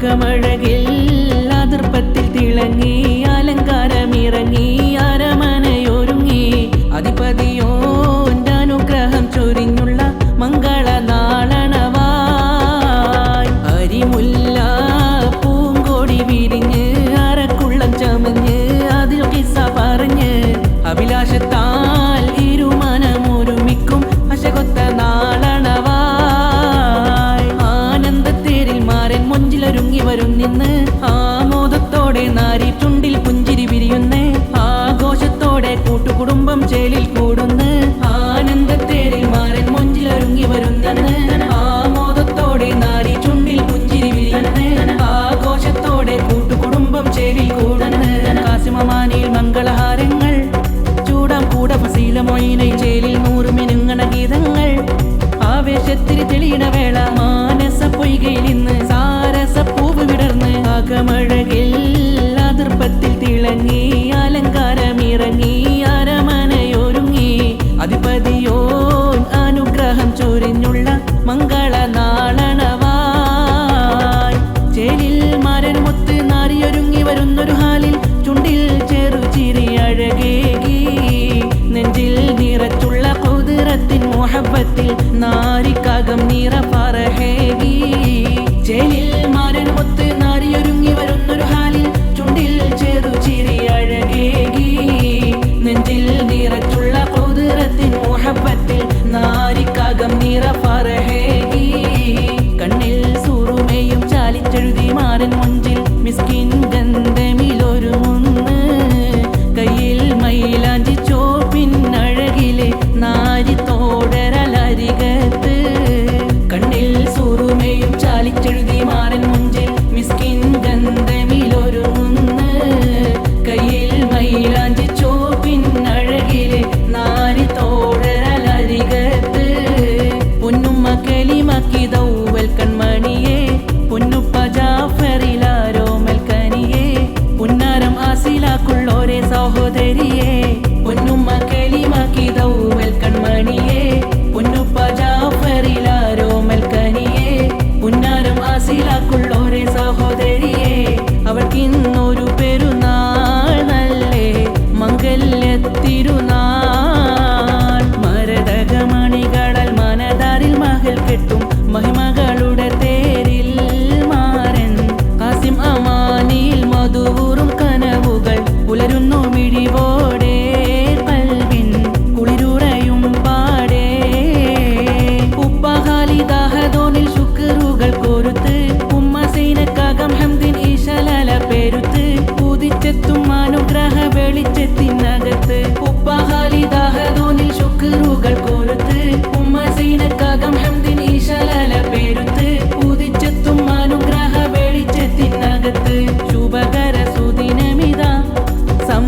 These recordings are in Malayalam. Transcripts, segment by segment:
അകമഴകിൽ അതിർപ്പത്തിൽ തിളങ്ങി അലങ്കാരമിറങ്ങി കൂട ചേലിൽ നൂറു മിനുങ്ങണ ഗീതങ്ങൾ. ആവേശത്തിൽ തെളിയണ വേള മാനസ പൊയ്കയിൽ സാരസ പൂവ് വിടർന്ന് അകമഴകിൽ അതിർപ്പത്തിൽ തിളങ്ങി അലങ്കാരമിറങ്ങി അരമനയൊരുങ്ങി. അധിപതിയോ അനുഗ്രഹം ചൊരിഞ്ഞുള്ള മംഗള നാരിക്കകം നിറ പറഹേകി മാരൻ ഒത്ത് നാരിയൊരുങ്ങി വരുന്നൊരു ഹാലിൽ ചുണ്ടിൽ ചെറു ചിരി അഴകേകി. നെഞ്ചിൽ നിറച്ചുള്ള കുതിരത്തിൻ മോഹപ്പത്തിൽ നാരിക്കകം നിറ പറഹേകി കണ്ണിൽ സൂറുമേയും ചാലിച്ചെഴുതി മാരൻ മുഞ്ചിൽ മൈലാഞ്ചി ചോപ്പിൻ നാരി പൊന്നുമ്മ പുന്നാരം ആസിലാക്കുള്ളോരെ സഹോദരിയെ.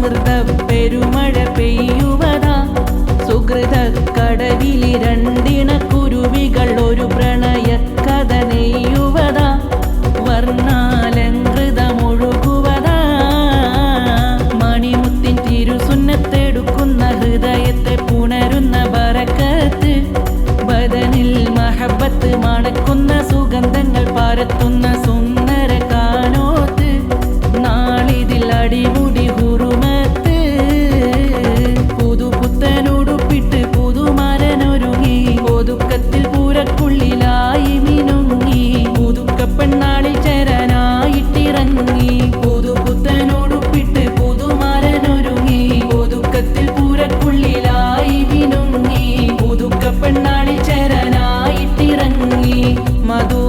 സമൃദ്ധ പെരുമഴ പെയ്യുവതാ. സുഹൃത കടലിൽ രണ്ടിണ കുരുവികൾ ഒരു പ്രണയ കഥ നെയ്യുവതാ വർണാലങ്കൃതമൊഴുകുവതാ മണിമുത്തിൻ തിരുസുന്നത്തെടുക്കുന്ന ഹൃദയത്തെ പുണരുന്ന ബറക്കത്ത്. ബദനിൽ മഹബത്ത് മണക്കുന്ന Maduro.